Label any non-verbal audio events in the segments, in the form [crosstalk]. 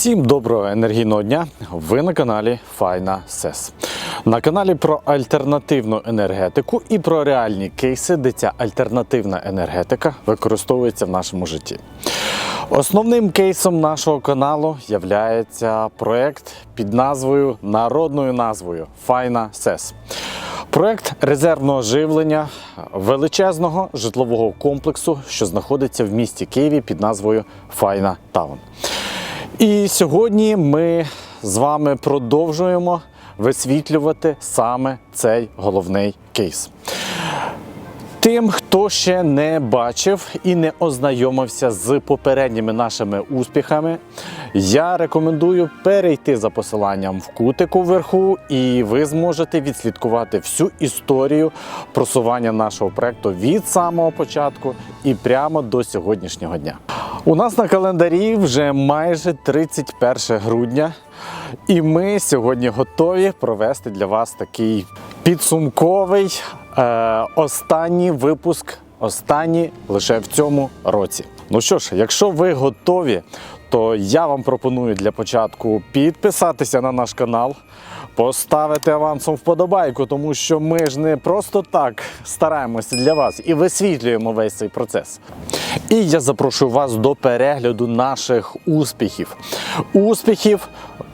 Всім доброго енергійного дня! Ви на каналі Файна Сес. На каналі про альтернативну енергетику і про реальні кейси, де ця альтернативна енергетика використовується в нашому житті. Основним кейсом нашого каналу є проект під назвою народною назвою Файна Сес. Проект резервного живлення величезного житлового комплексу, що знаходиться в місті Києві під назвою Файна Таун. І сьогодні ми з вами продовжуємо висвітлювати саме цей головний кейс. Тим, хто ще не бачив і не ознайомився з попередніми нашими успіхами, я рекомендую перейти за посиланням в кутику вверху, і ви зможете відслідкувати всю історію просування нашого проекту від самого початку і прямо до сьогоднішнього дня. У нас на календарі вже майже 31 грудня, і ми сьогодні готові провести для вас такий підсумковий е, останній випуск, останній лише в цьому році. Ну що ж, якщо ви готові, то я вам пропоную для початку підписатися на наш канал, поставити авансом вподобайку, тому що ми ж не просто так стараємося для вас і висвітлюємо весь цей процес. І я запрошую вас до перегляду наших успіхів. Успіхів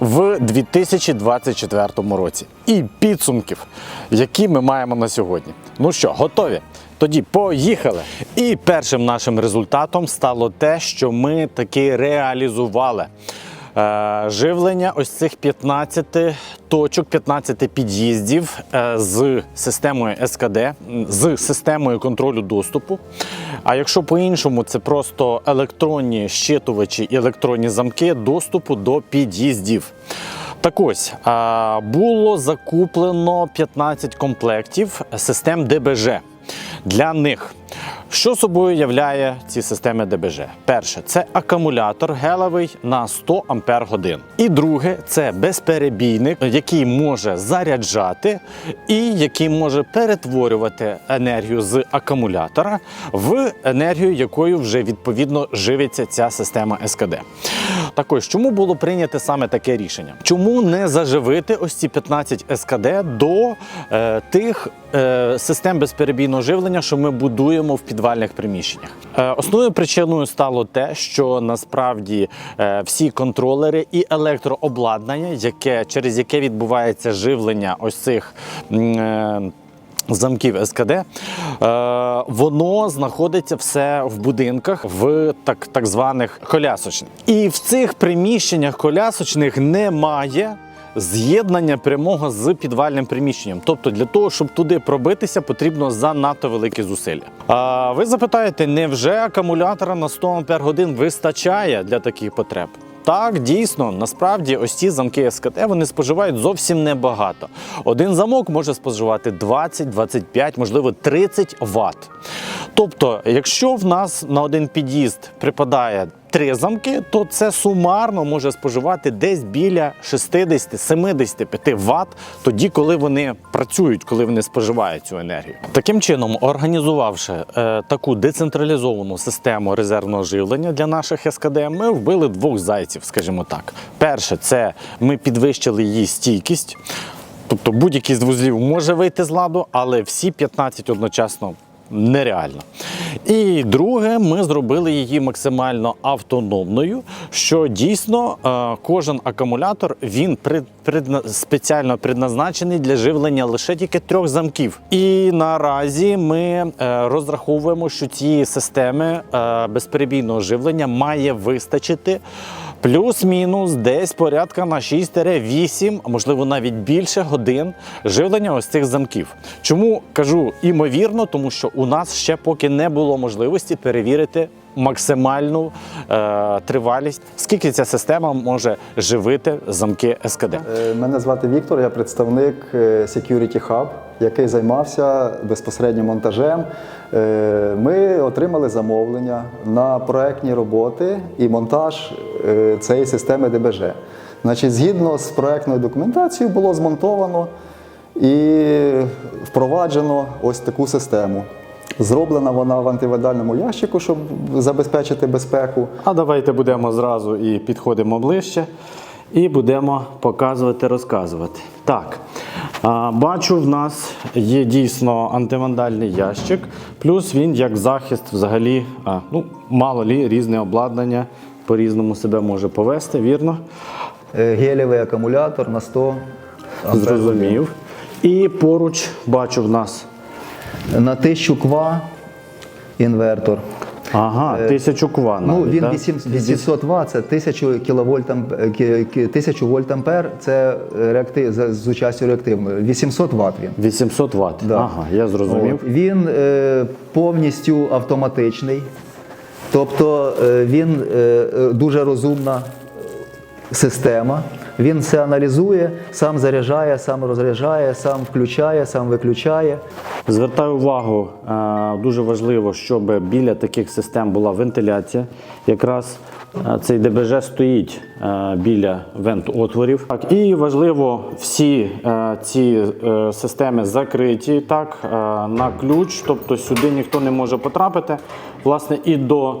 в 2024 році і підсумків, які ми маємо на сьогодні. Ну що, готові? Тоді поїхали. І першим нашим результатом стало те, що ми таки реалізували. Е, Живлення ось цих 15 точок, 15 під'їздів е, з системою СКД, з системою контролю доступу. А якщо по-іншому, це просто електронні щитувачі і електронні замки доступу до під'їздів. Так ось було закуплено 15 комплектів систем ДБЖ для них. Що собою являє ці системи ДБЖ? Перше, це акумулятор гелевий на 100 Ампер. І друге, це безперебійник, який може заряджати і який може перетворювати енергію з акумулятора в енергію, якою вже відповідно живиться ця система СКД. Так ось, чому було прийнято саме таке рішення? Чому не заживити ось ці 15 СКД до е, тих е, систем безперебійного живлення, що ми будуємо в підвальних приміщеннях? Е, основною причиною стало те, що насправді е, всі контролери і електрообладнання, яке через яке відбувається живлення ось цих. е, Замків СКД, воно знаходиться все в будинках в так, так званих колясочних. І в цих приміщеннях колясочних немає з'єднання прямого з підвальним приміщенням. Тобто для того, щоб туди пробитися, потрібно занадто великі зусилля. А ви запитаєте, невже акумулятора на 100 Ампер годин вистачає для таких потреб? Так, дійсно, насправді ось ці замки СКТ вони споживають зовсім небагато. Один замок може споживати 20, 25, можливо 30 Вт. Тобто, якщо в нас на один під'їзд припадає три замки, то це сумарно може споживати десь біля 60-75 Вт, тоді, коли вони працюють, коли вони споживають цю енергію. Таким чином, організувавши е, таку децентралізовану систему резервного живлення для наших СКД, ми вбили двох зайців, скажімо так. Перше, це ми підвищили її стійкість. Тобто будь-який з вузлів може вийти з ладу, але всі 15 одночасно нереально. І друге, ми зробили її максимально автономною, що дійсно е, кожен акумулятор він пред, предна- спеціально предназначений для живлення лише тільки трьох замків. І наразі ми е, розраховуємо, що цієї системи е, безперебійного живлення має вистачити. Плюс-мінус десь порядка на 6-8, можливо навіть більше годин живлення ось цих замків. Чому кажу імовірно, тому що у нас ще поки не було можливості перевірити максимальну е, тривалість, скільки ця система може живити замки СКД. Е, Мене звати Віктор, я представник е, Security Hub, який займався безпосередньо монтажем. Е, Ми отримали замовлення на проектні роботи і монтаж цієї системи ДБЖ. Значить, згідно з проектною документацією було змонтовано і впроваджено ось таку систему. Зроблена вона в антивандальному ящику, щоб забезпечити безпеку. А давайте будемо зразу і підходимо ближче і будемо показувати, розказувати. Так, а, бачу, в нас є дійсно антивандальний ящик, плюс він як захист взагалі, а, ну, мало лі, різне обладнання по-різному себе може повести, вірно? Е, Гелєвий акумулятор на 100 ампер Зрозумів. І поруч бачу в нас. На 1000 ква інвертор. Ага, тисячу кван. Ну, навіть, він да? 8 800 Вт, це 1000 кВт, 1000 вольт ампер, це реактив, з, участю реактивної. 800 Вт він. 800 Вт. Да. Ага, я зрозумів. От. Він е, повністю автоматичний, тобто е, він е, е, дуже розумна система. Він все аналізує, сам заряджає, сам розряджає, сам включає, сам виключає. Звертаю увагу, е, дуже важливо, щоб біля таких систем була вентиляція. Якраз е, цей ДБЖ стоїть е, біля вент-отворів. Так, і важливо, всі ці системи закриті так, на ключ, тобто сюди ніхто не може потрапити. Власне, і до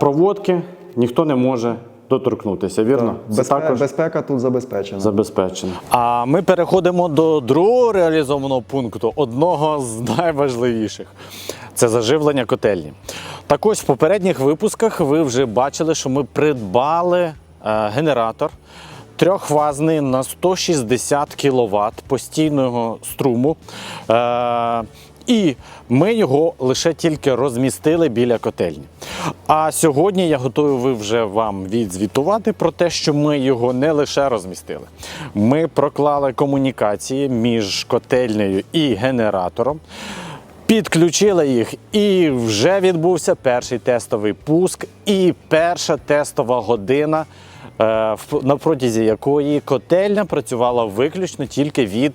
проводки ніхто не може доторкнутися. Вірно? Це Безпека, безпека тут забезпечена. забезпечено. А ми переходимо до другого реалізованого пункту, одного з найважливіших це заживлення котельні. Так ось в попередніх випусках ви вже бачили, що ми придбали е, генератор. Трьохфазний на 160 кВт постійного струму. Е, і ми його лише тільки розмістили біля котельні. А сьогодні я готовий вже вам відзвітувати про те, що ми його не лише розмістили. Ми проклали комунікації між котельнею і генератором. Підключили їх, і вже відбувся перший тестовий пуск, і перша тестова година, е, на протязі якої котельня працювала виключно тільки від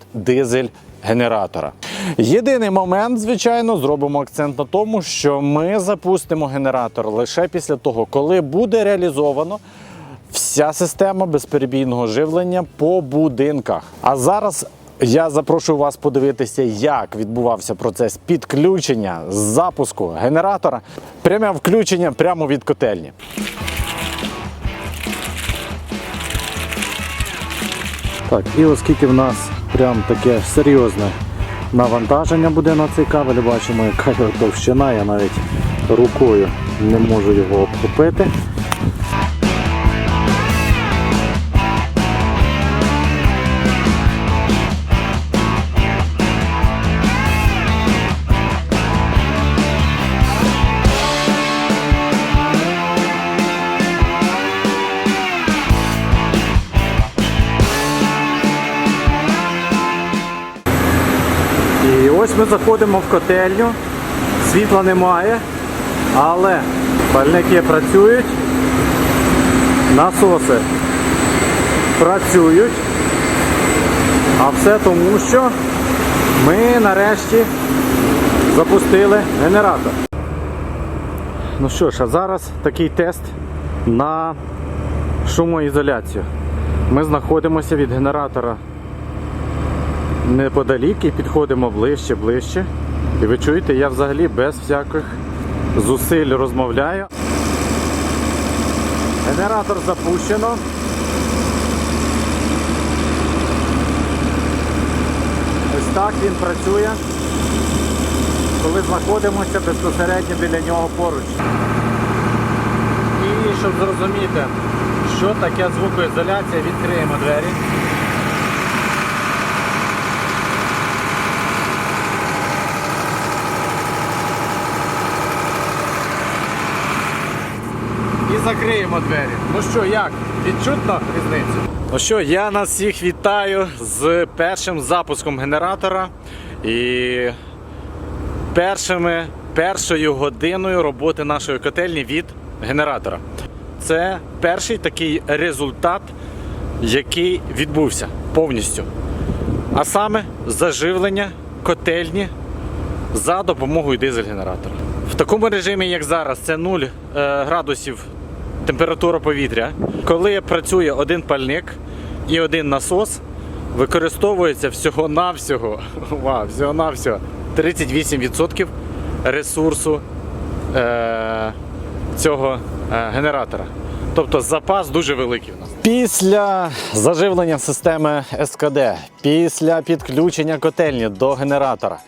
дизель-генератора. Єдиний момент, звичайно, зробимо акцент на тому, що ми запустимо генератор лише після того, коли буде реалізовано вся система безперебійного живлення по будинках. А зараз я запрошую вас подивитися, як відбувався процес підключення запуску генератора. Пряме включення прямо від котельні. Так, і оскільки в нас прям таке серйозне навантаження буде на цей кабель, бачимо, яка його товщина, я навіть рукою не можу його обхопити. Ми заходимо в котельню, світла немає, але пальники працюють, насоси працюють. А все тому, що ми нарешті запустили генератор. Ну що ж, а зараз такий тест на шумоізоляцію. Ми знаходимося від генератора неподалік і підходимо ближче, ближче. І ви чуєте, я взагалі без всяких зусиль розмовляю. Генератор запущено. Ось так він працює, коли знаходимося безпосередньо біля нього поруч. І щоб зрозуміти, що таке звукоізоляція, відкриємо двері. І закриємо двері. Ну що, як? Відчутно різницю? Ну що, я нас всіх вітаю з першим запуском генератора і першими, першою годиною роботи нашої котельні від генератора. Це перший такий результат, який відбувся повністю. А саме заживлення котельні за допомогою дизель-генератора. В такому режимі, як зараз, це 0 е, градусів температура повітря. Коли працює один пальник і один насос, використовується всього-навсього, [laughs] всього-навсього 38% ресурсу е, цього е, генератора. Тобто запас дуже великий в нас. Після заживлення системи СКД, після підключення котельні до генератора,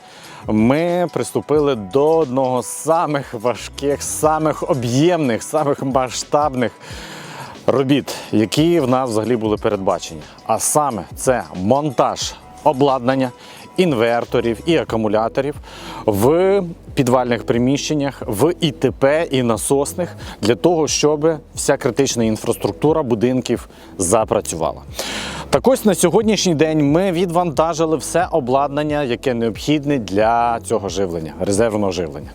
ми приступили до одного з самих важких, самих об'ємних, самих масштабних робіт, які в нас взагалі були передбачені. А саме це монтаж обладнання, інверторів і акумуляторів в підвальних приміщеннях, в ІТП і насосних для того, щоб вся критична інфраструктура будинків запрацювала. Так ось на сьогоднішній день ми відвантажили все обладнання, яке необхідне для цього живлення, резервного живлення.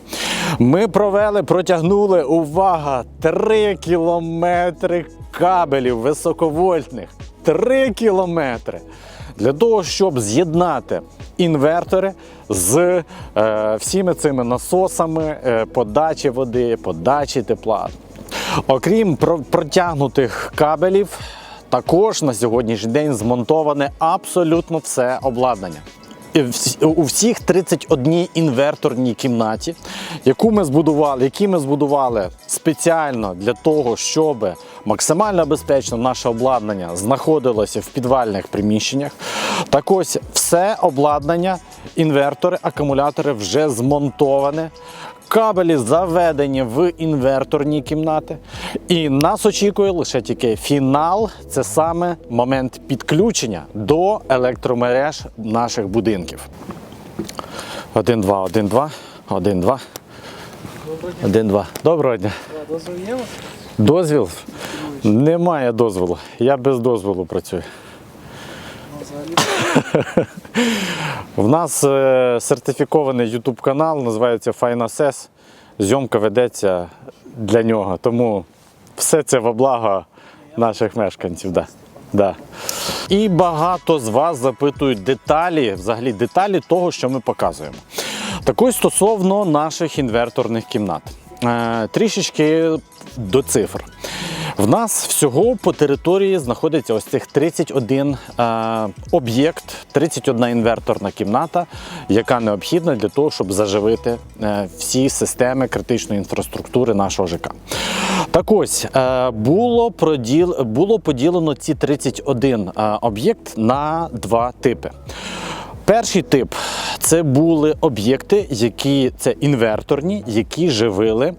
Ми провели, протягнули, увага, 3 кілометри кабелів високовольтних. 3 кілометри. Для того, щоб з'єднати інвертори з е, всіми цими насосами е, подачі води, подачі тепла. Окрім про- протягнутих кабелів, також на сьогоднішній день змонтоване абсолютно все обладнання. У всіх 31 інверторній кімнаті, яку ми збудували, які ми збудували спеціально для того, щоб максимально безпечно наше обладнання знаходилося в підвальних приміщеннях. Так ось все обладнання, інвертори, акумулятори вже змонтоване. Кабелі заведені в інверторні кімнати, і нас очікує лише тільки фінал. Це саме момент підключення до електромереж наших будинків. Один, два, один, два, один, два. Один, два. Доброго дня. Вас? Дозвіл? Немає дозволу. Я без дозволу працюю. В нас е, сертифікований YouTube канал, називається FineAssess. Зйомка ведеться для нього. Тому все це во благо наших мешканців. Да. Да. І багато з вас запитують деталі, взагалі деталі того, що ми показуємо. Так ось стосовно наших інверторних кімнат. Е, трішечки до цифр. В нас всього по території знаходиться ось цих 31 е, об'єкт, 31 інверторна кімната, яка необхідна для того, щоб заживити е, всі системи критичної інфраструктури нашого ЖК. Так ось е, було, проділ, було поділено ці 31 е, об'єкт на два типи. Перший тип це були об'єкти, які це інверторні, які живили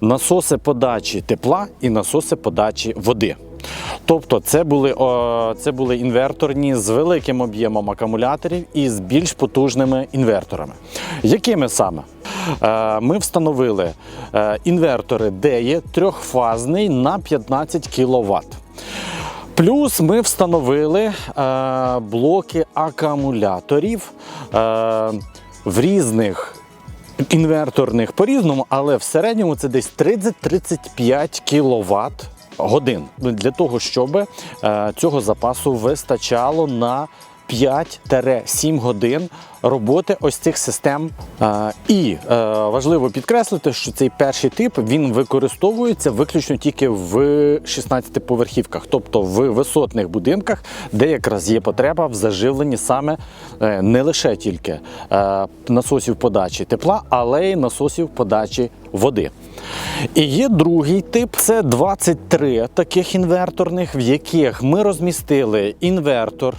насоси подачі тепла і насоси подачі води. Тобто це були, о, це були інверторні з великим об'ємом акумуляторів і з більш потужними інверторами. Якими саме? Е, Ми встановили е, інвертори DEI трьохфазний на 15 кВт. Плюс ми встановили е, блоки акумуляторів е, в різних інверторних по-різному, але в середньому це десь 30-35 кВт годин. Для того, щоб е, цього запасу вистачало на 5-7 годин роботи ось цих систем. І е, важливо підкреслити, що цей перший тип він використовується виключно тільки в 16-поверхівках, тобто в висотних будинках, де якраз є потреба в заживленні саме е, не лише тільки е, насосів подачі тепла, але й насосів подачі води. І є другий тип це 23 таких інверторних, в яких ми розмістили інвертор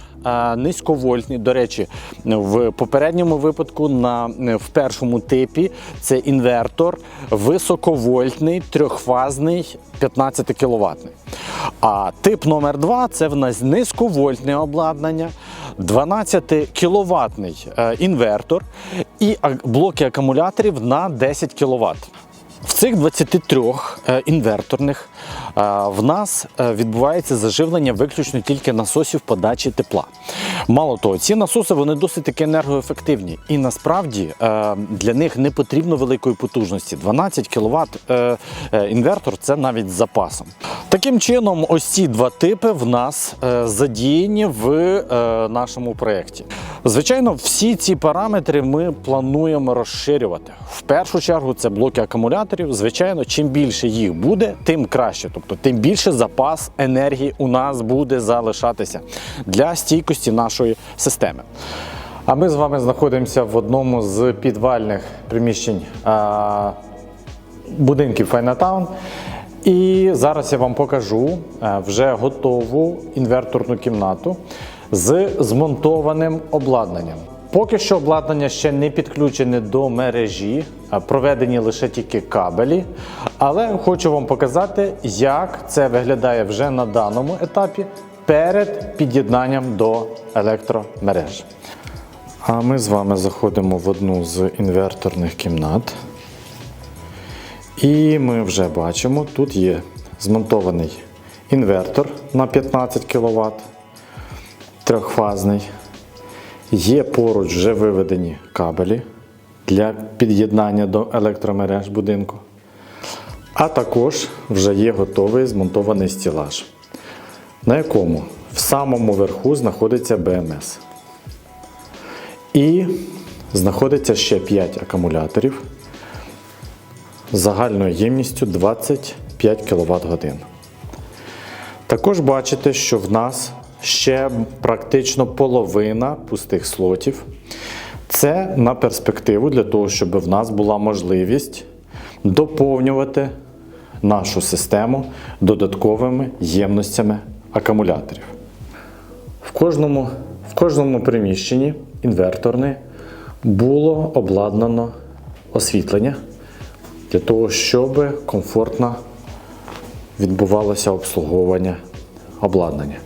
низьковольтний. До речі, в попередньому випадку на в першому типі це інвертор високовольтний, трьохфазний, 15 кВт. А тип номер 2 це в нас низьковольтне обладнання, 12 кВт інвертор і блоки акумуляторів на 10 кВт. Цих 23 е, інверторних е, в нас е, відбувається заживлення виключно тільки насосів подачі тепла. Мало того, ці насоси вони досить таки енергоефективні, і насправді для них не потрібно великої потужності. 12 кВт інвертор це навіть з запасом. Таким чином, ось ці два типи в нас задіяні в нашому проєкті. Звичайно, всі ці параметри ми плануємо розширювати. В першу чергу це блоки акумуляторів. Звичайно, чим більше їх буде, тим краще. Тобто, тим більше запас енергії у нас буде залишатися для стійкості нашої системи. А ми з вами знаходимося в одному з підвальних приміщень будинків Файнатаун. І зараз я вам покажу е, вже готову інверторну кімнату з змонтованим обладнанням. Поки що обладнання ще не підключене до мережі, проведені лише тільки кабелі. Але хочу вам показати, як це виглядає вже на даному етапі перед під'єднанням до електромереж. А ми з вами заходимо в одну з інверторних кімнат. І ми вже бачимо, тут є змонтований інвертор на 15 кВт, трьохфазний. Є поруч вже виведені кабелі для під'єднання до електромереж будинку. А також вже є готовий змонтований стілаж, на якому в самому верху знаходиться БМС. І знаходиться ще 5 акумуляторів загальною ємністю 25 кВт годин. Також бачите, що в нас ще практично половина пустих слотів. Це на перспективу для того, щоб в нас була можливість доповнювати нашу систему додатковими ємностями акумуляторів. В кожному, в кожному приміщенні інверторне було обладнано освітлення для того, щоб комфортно відбувалося обслуговування обладнання.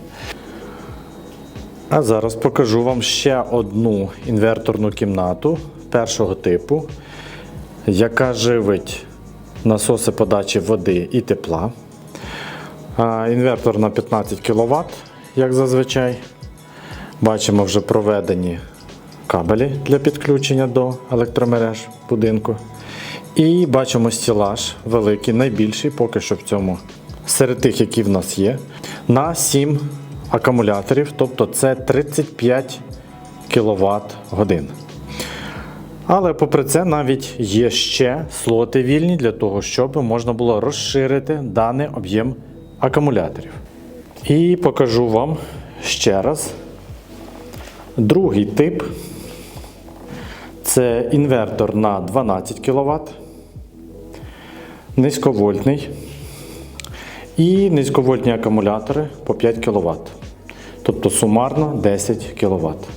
А зараз покажу вам ще одну інверторну кімнату першого типу, яка живить насоси подачі води і тепла. Інвертор на 15 кВт, як зазвичай. Бачимо вже проведені кабелі для підключення до електромереж будинку. І бачимо стілаж великий, найбільший поки що в цьому серед тих, які в нас є, на 7 акумуляторів, тобто це 35 кВт годин. Але попри це навіть є ще слоти вільні для того, щоб можна було розширити даний об'єм акумуляторів. І покажу вам ще раз другий тип. Це інвертор на 12 кВт, низьковольтний і низьковольтні акумулятори по 5 кВт. Тобто сумарно 10 кВт.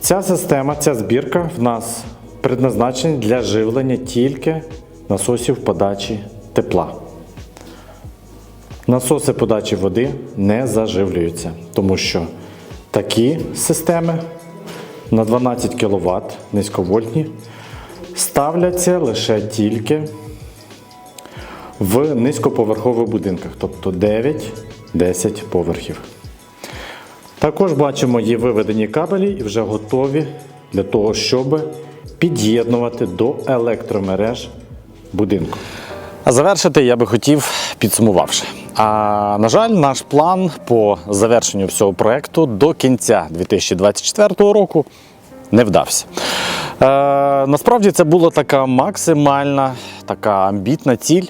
Ця система, ця збірка в нас предназначена для живлення тільки насосів подачі тепла. Насоси подачі води не заживлюються, тому що такі системи на 12 кВт низьковольтні ставляться лише тільки в низькоповерхових будинках, тобто 9-10 поверхів. Також бачимо, є виведені кабелі і вже готові для того, щоб під'єднувати до електромереж будинку. А завершити я би хотів, підсумувавши. А на жаль, наш план по завершенню всього проекту до кінця 2024 року не вдався. Е, насправді це була така максимальна, така амбітна ціль,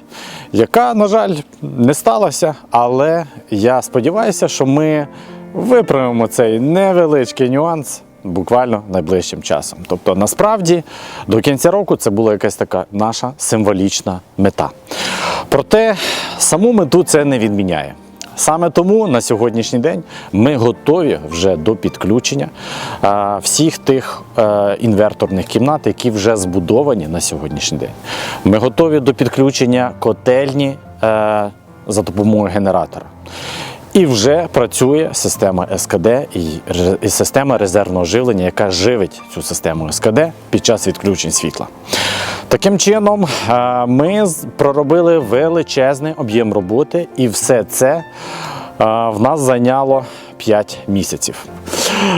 яка, на жаль, не сталася, але я сподіваюся, що ми виправимо цей невеличкий нюанс буквально найближчим часом. Тобто, насправді, до кінця року це була якась така наша символічна мета. Проте саму мету це не відміняє. Саме тому на сьогоднішній день ми готові вже до підключення е, всіх тих е, інверторних кімнат, які вже збудовані на сьогоднішній день. Ми готові до підключення котельні е, за допомогою генератора. І вже працює система СКД і, система резервного живлення, яка живить цю систему СКД під час відключень світла. Таким чином, ми проробили величезний об'єм роботи, і все це в нас зайняло 5 місяців.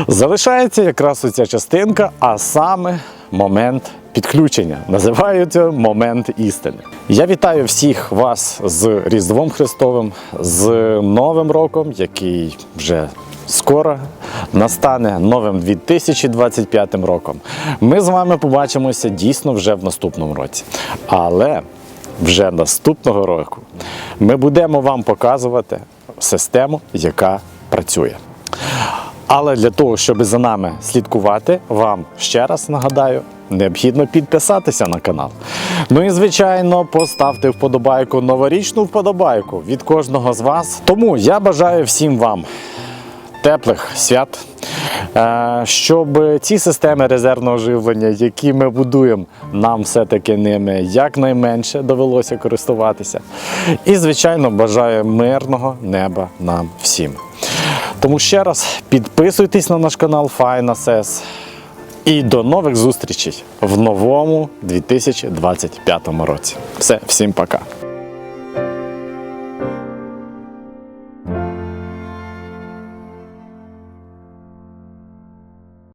Залишається якраз оця частинка, а саме момент підключення. Називаю це момент істини. Я вітаю всіх вас з Різдвом Христовим, з Новим роком, який вже скоро настане новим 2025 роком. Ми з вами побачимося дійсно вже в наступному році. Але вже наступного року ми будемо вам показувати систему, яка працює. Але для того, щоб за нами слідкувати, вам ще раз нагадаю, необхідно підписатися на канал. Ну і звичайно, поставте вподобайку, новорічну вподобайку від кожного з вас. Тому я бажаю всім вам теплих свят, е, щоб ці системи резервного живлення, які ми будуємо, нам все-таки ними якнайменше довелося користуватися. І, звичайно, бажаю мирного неба нам всім. Тому ще раз підписуйтесь на наш канал Сес. І до нових зустрічей в новому 2025 році. Все, всім пока.